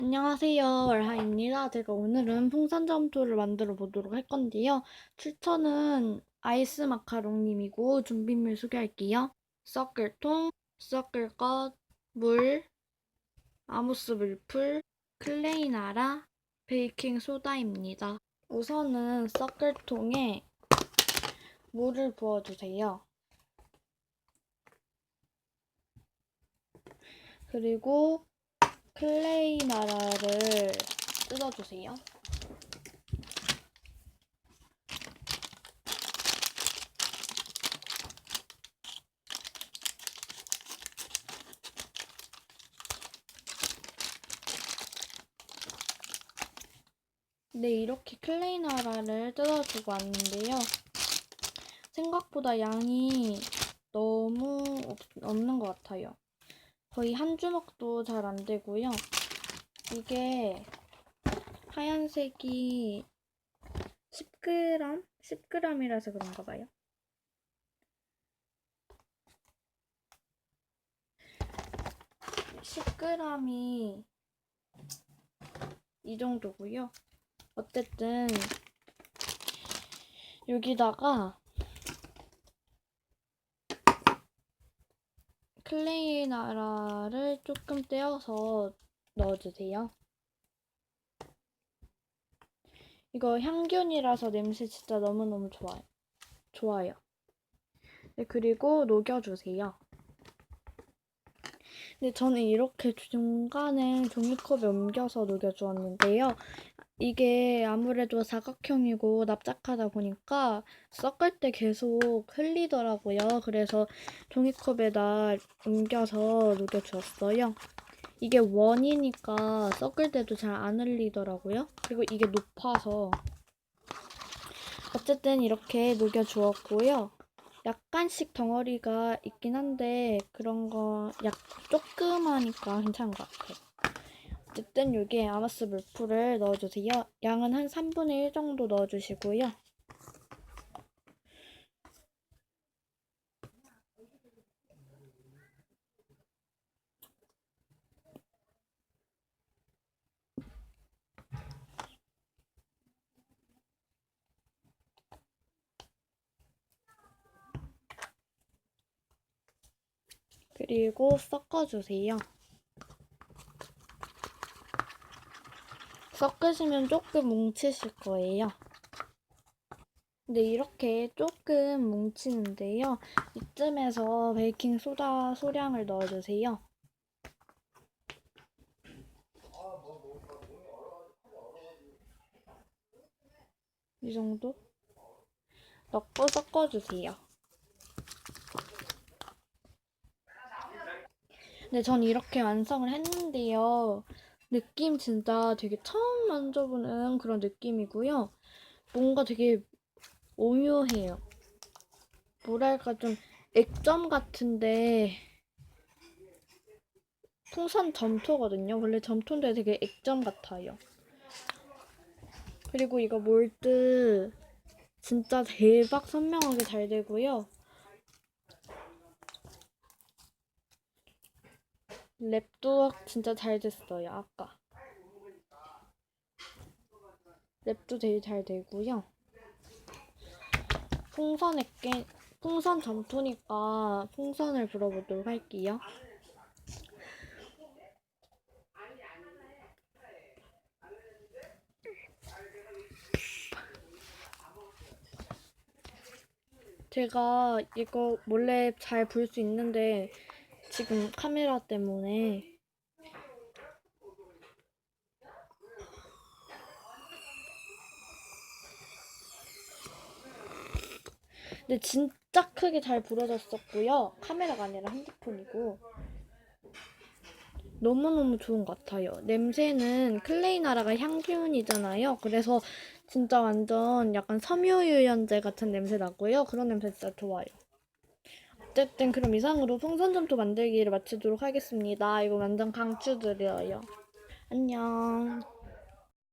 안녕하세요. 월하입니다. 제가 오늘은 풍선 점토를 만들어 보도록 할 건데요. 출처는 아이스 마카롱님이고 준비물 소개할게요. 섞을통, 섞을 것, 물, 아모스 물풀, 클레이나라, 베이킹 소다입니다. 우선은 섞을통에 물을 부어주세요. 그리고 클레이 나라를 뜯어주세요. 네, 이렇게 클레이 나라를 뜯어주고 왔는데요. 생각보다 양이 너무 없, 없는 것 같아요. 거의 한 주먹도 잘 안 되고요. 이게 하얀색이 10g? 10g이라서 그런가 봐요. (10g이) 이 정도고요. 어쨌든 여기다가 클레이 나라를 조금 떼어서 넣어주세요. 이거 향균이라서 냄새 진짜 너무너무 좋아요. 좋아요. 네, 그리고 녹여주세요. 근데 저는 이렇게 중간에 종이컵에 옮겨서 녹여주었는데요. 이게 아무래도 사각형이고 납작하다 보니까 섞을 때 계속 흘리더라고요. 그래서 종이컵에다 옮겨서 녹여주었어요. 이게 원이니까 섞을 때도 잘 안 흘리더라고요. 그리고 이게 높아서 어쨌든 이렇게 녹여주었고요. 약간씩 덩어리가 있긴 한데 그런 거 약 조그마니까 괜찮은 것 같아요. 어쨌든 여기에 아마스 물풀을 넣어주세요. 양은 한 3분의 1 정도 넣어주시고요. 그리고 섞어주세요. 섞으시면 조금 뭉치실 거예요. 근데 이렇게 조금 뭉치는데요. 이쯤에서 베이킹 소다 소량을 넣어주세요. 이 정도? 넣고 섞어주세요. 네, 전 이렇게 완성을 했는데요. 느낌 진짜 되게 처음 만져보는 그런 느낌이고요. 뭔가 되게 오묘해요. 뭐랄까 좀 액점 같은데 풍선 점토거든요. 원래 점토인데 되게 액점 같아요. 그리고 이거 몰드 진짜 대박 선명하게 잘 되고요. 랩도 진짜 잘 됐어요, 아까. 랩도 되게 잘 되고요. 풍선에 게, 풍선 점토니까 풍선을 불어보도록 할게요. 제가 이거 몰래 잘 불 수 있는데 지금 카메라 때문에 근데 진짜 크게 잘 불어졌었고요. 카메라가 아니라 핸드폰이고 너무너무 좋은 것 같아요. 냄새는 클레이 나라가 향기운이잖아요. 그래서 진짜 완전 약간 섬유유연제 같은 냄새 나고요. 그런 냄새 진짜 좋아요. 어쨌든 그럼 이상으로 풍선점토 만들기를 마치도록 하겠습니다. 이거 완전 강추드려요. 안녕.